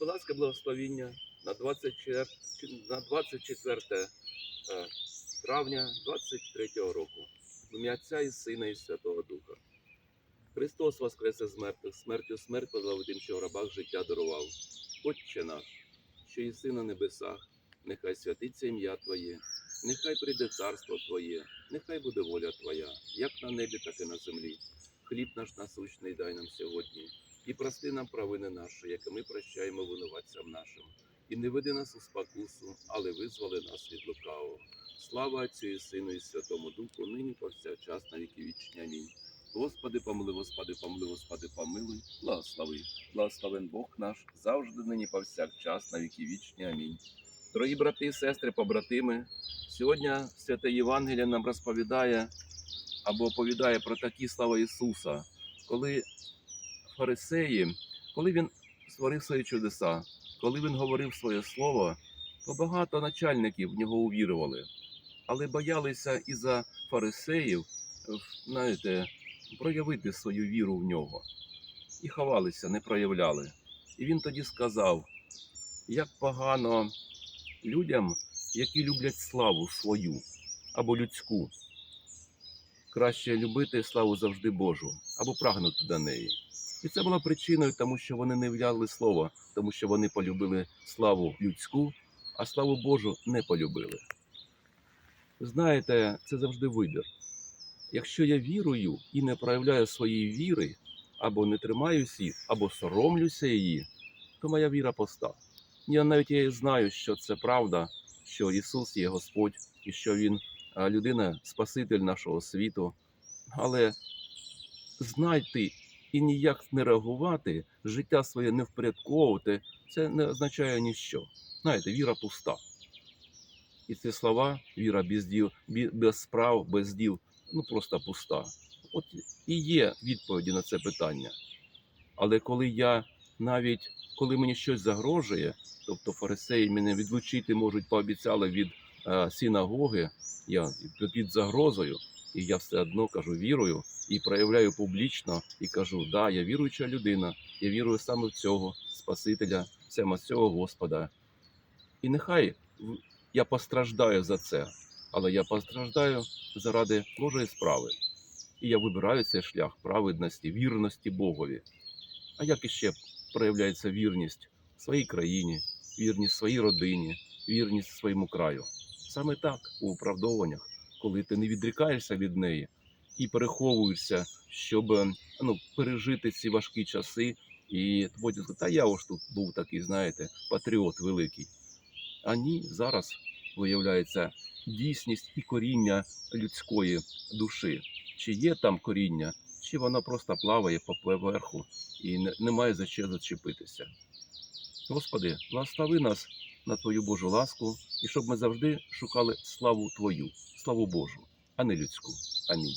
будь ласка, благословіння на 24, на 24 е, травня 23 року. В ім'я Отця і Сина і Святого Духа. Христос воскресе з мертвих, смертю смерть подав тим, що в рабах життя дарував. Отче наш, що єси на небесах, нехай святиться ім'я Твоє, нехай прийде царство Твоє, нехай буде воля Твоя, як на небі, так і на землі. Хліб наш насущний дай нам сьогодні, і прости нам провини наші, як ми прощаємо винуватцям нашим. І не веди нас у спокусу, але визволи нас від лукавого. Слава Отцю і Сину і Святому Духу, нині повсякчас на віки вічні. Амінь. Господи, помилуй, Господи, помилуй, Господи, помилуй, благослови. Благословен Бог наш, завжди нині повсякчас на віки вічні. Амінь. Дорогі брати і сестри, побратими, сьогодні Святе Євангеліє нам розповідає або оповідає про такі слова Ісуса, коли фарисеї, коли Він створив свої чудеса, коли Він говорив своє слово, то багато начальників в нього увірували, але боялися із-за фарисеїв, е, знаєте, проявити свою віру в нього. І ховалися, не проявляли. І він тоді сказав, як погано людям, які люблять славу свою або людську. Краще любити славу завжди Божу або прагнути до неї. І це була причиною, тому що вони не вляли слова, тому що вони полюбили славу людську, а славу Божу не полюбили. Знаєте, це завжди вибір. Якщо я вірую і не проявляю своєї віри, або не тримаюся її, або соромлюся її, то моя віра пуста. Я навіть я знаю, що це правда, що Ісус є Господь і що Він людина, Спаситель нашого світу. Але знайти і ніяк не реагувати, життя своє не впорядковувати, це не означає ніщо. Знаєте, віра пуста. І ці слова, віра без діл, без справ, без діл, ну просто пуста. От і є відповіді на це питання. Але коли я навіть коли мені щось загрожує, тобто фарисеї мене відлучити можуть пообіцяли від е, синагоги, я під загрозою, і я все одно кажу вірую і проявляю публічно і кажу, да, я віруюча людина, я вірую саме в цього Спасителя, саме цього Господа. І нехай я постраждаю за це, але я постраждаю заради Божої справи. І я вибираю цей шлях праведності, вірності Богові. А як іще проявляється вірність своїй країні, вірність своїй родині, вірність своєму краю? Саме так у оправдовуваннях, коли ти не відрікаєшся від неї і переховуєшся, щоб ну, пережити ці важкі часи, і потім та я ось тут був такий, знаєте, патріот великий. А ні, зараз виявляється дійсність і коріння людської душі. Чи є там коріння, чи воно просто плаває по поверху і не, немає за що зачепитися. Господи, благослови нас на Твою Божу ласку, і щоб ми завжди шукали славу Твою, славу Божу, а не людську. Амінь.